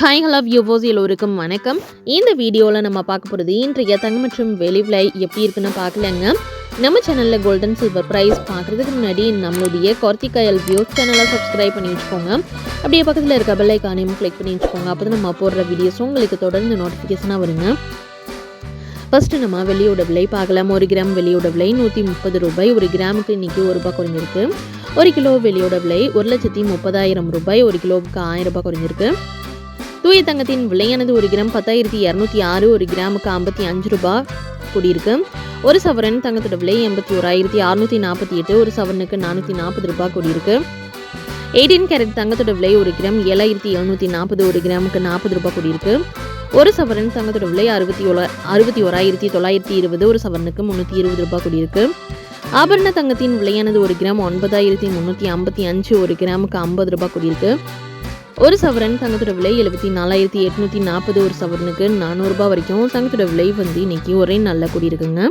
Hi hello வியூவோஸ் எல்லோருக்கும் வணக்கம். இந்த வீடியோவில் நம்ம பார்க்க போகிறது இன்றைய தங்கம் மற்றும் வெளி விலை எப்படி இருக்குன்னு பார்க்கலங்க. நம்ம சேனலில் கோல்டன் சில்வர் ப்ரைஸ் பார்க்குறதுக்கு முன்னாடி நம்மளுடைய கார்த்திகாயல் வியூஸ் சேனலை சப்ஸ்கிரைப் பண்ணி வச்சுக்கோங்க. அப்படியே பக்கத்தில் இருக்க பெல் ஐக்கானையும் கிளிக் பண்ணி வச்சுக்கோங்க. அப்போ தான் நம்ம போடுற வீடியோஸ் உங்களுக்கு தொடர்ந்து நோட்டிஃபிகேஷனாக வருங்க. ஃபஸ்ட்டு நம்ம வெளியோட விலை பார்க்கலாம். ஒரு கிராம் வெளியோட விலை நூற்றி முப்பது ரூபாய். ஒரு கிராமுக்கு இன்றைக்கி ஒரு ரூபாய் குறைஞ்சிருக்கு. ஒரு கிலோ வெளியோட விலை ஒரு லட்சத்தி முப்பதாயிரம் ரூபாய். ஒரு கிலோவுக்கு ஆயிரம் ரூபாய் குறைஞ்சிருக்கு. தூய தங்கத்தின் விலையானது ஒரு கிராம் பத்தாயிரத்தி இரநூத்தி ஆறு ஒரு கிராமுக்கு ஐம்பத்தி அஞ்சு ரூபாய் கூடியிருக்கு. ஒரு சவரன் தங்கத்தோட விலை எண்பத்தி ஓராயிரத்தி அறுநூற்றி நாற்பத்தி எட்டு ஒரு சவரனுக்கு நானூற்றி நாற்பது ரூபாய் கூடியிருக்கு. எயிட்டீன் கேரட் தங்கத்தோட விலை ஒரு கிராம் ஏழாயிரத்தி எழுநூற்றி நாற்பது ஒரு கிராமுக்கு நாற்பது ரூபாய் கூடியிருக்கு. ஒரு சவரன் தங்கத்தோட விலை அறுபத்தி ஓலா அறுபத்தி ஓராயிரத்தி தொள்ளாயிரத்தி இருபது ஒரு சவரனுக்கு முந்நூற்றி இருபது ரூபாய் கூடியிருக்கு. ஆபரண தங்கத்தின் விலையானது ஒரு கிராம் ஒன்பதாயிரத்தி முந்நூற்றி ஐம்பத்தி அஞ்சு ஒரு கிராமுக்கு ஐம்பது ரூபாய் கூடியிருக்கு. ஒரு சவரன் தங்கத்தோட விலை எழுபத்தி நாலாயிரத்தி எட்நூற்றி நாற்பது ஒரு சவரனுக்கு நானூறுரூபா வரைக்கும் தங்கத்தோட விலை வந்து இன்னைக்கு ஒரே நல்ல கூடியிருக்குங்க.